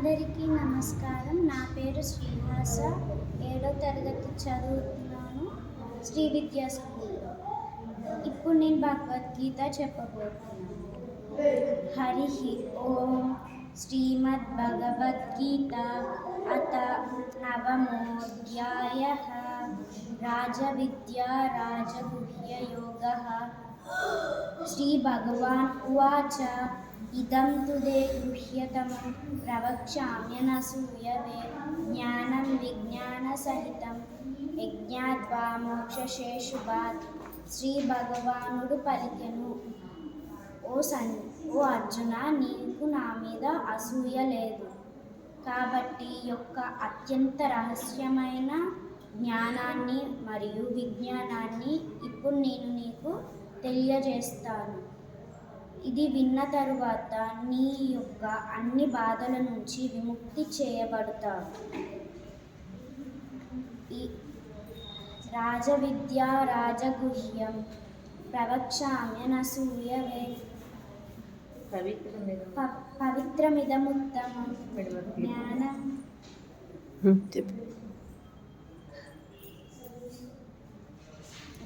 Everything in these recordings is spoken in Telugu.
అందరికీ నమస్కారం. నా పేరు శ్రీనివాస. ఏడో తరగతి చదువుతున్నాను. శ్రీ విద్యా స్కూల్లో ఇప్పుడు నేను భగవద్గీత చెప్పబోతున్నాను. హరి ఓం శ్రీమద్ భగవద్గీత అత నవమోధ్యాయ రాజవిద్యా రాజగుహ్యయోగ. శ్రీభగవాన్ ఉవాచ ఇదం తుదే గృహ్యతమం ప్రవక్ష్యామ్యనసూయవే జ్ఞానం విజ్ఞానసహితం యజ్ఞాద్వా మోక్షశేషుభాత్ శ్రీ భగవానుడు పలికెను ఓ సన్ ఓ అర్జున నీకు నా మీద అసూయ లేదు. కాబట్టి ఈ యొక్క అత్యంత రహస్యమైన జ్ఞానాన్ని మరియు విజ్ఞానాన్ని ఇప్పుడు నేను నీకు తెలియజేస్తాను. ఇది విన్న తరువాత నీ యొక్క అన్ని బాధల నుంచి విముక్తి చేయబడతావు ఈ రాజవిద్య రాజగుహ్యం ప్రవక్షామ్యనసూయవే పవిత్రమైన ప పవిత్రమిదముత్తమం. జ్ఞానం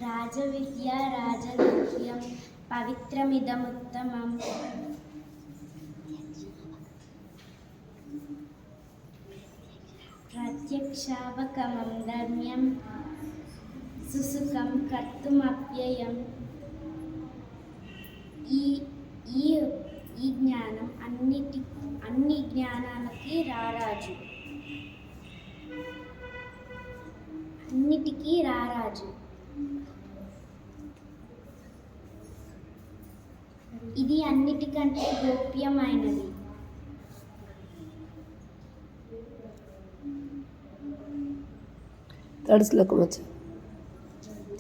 రాజవిద్య రాజగుహ్యం పవిత్రమిదముత్తమం. ప్రత్యక్షావకమం ధర్మ్యం. సుసుఖం కర్తుమప్యయం. ఈ ఈ ఈ జ్ఞానం అన్నిటి అన్ని జ్ఞానాలకి రారాజు. అన్నిటికీ రారాజు. ఇది అన్నిటికంటే గోప్యమైనది. థర్డ్ శ్లోకం వచ్చా?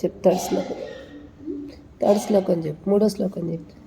చెప్ థర్డ్ శ్లోకం. థర్డ్ శ్లోకం చెప్పు మూడో శ్లోకం చెప్పు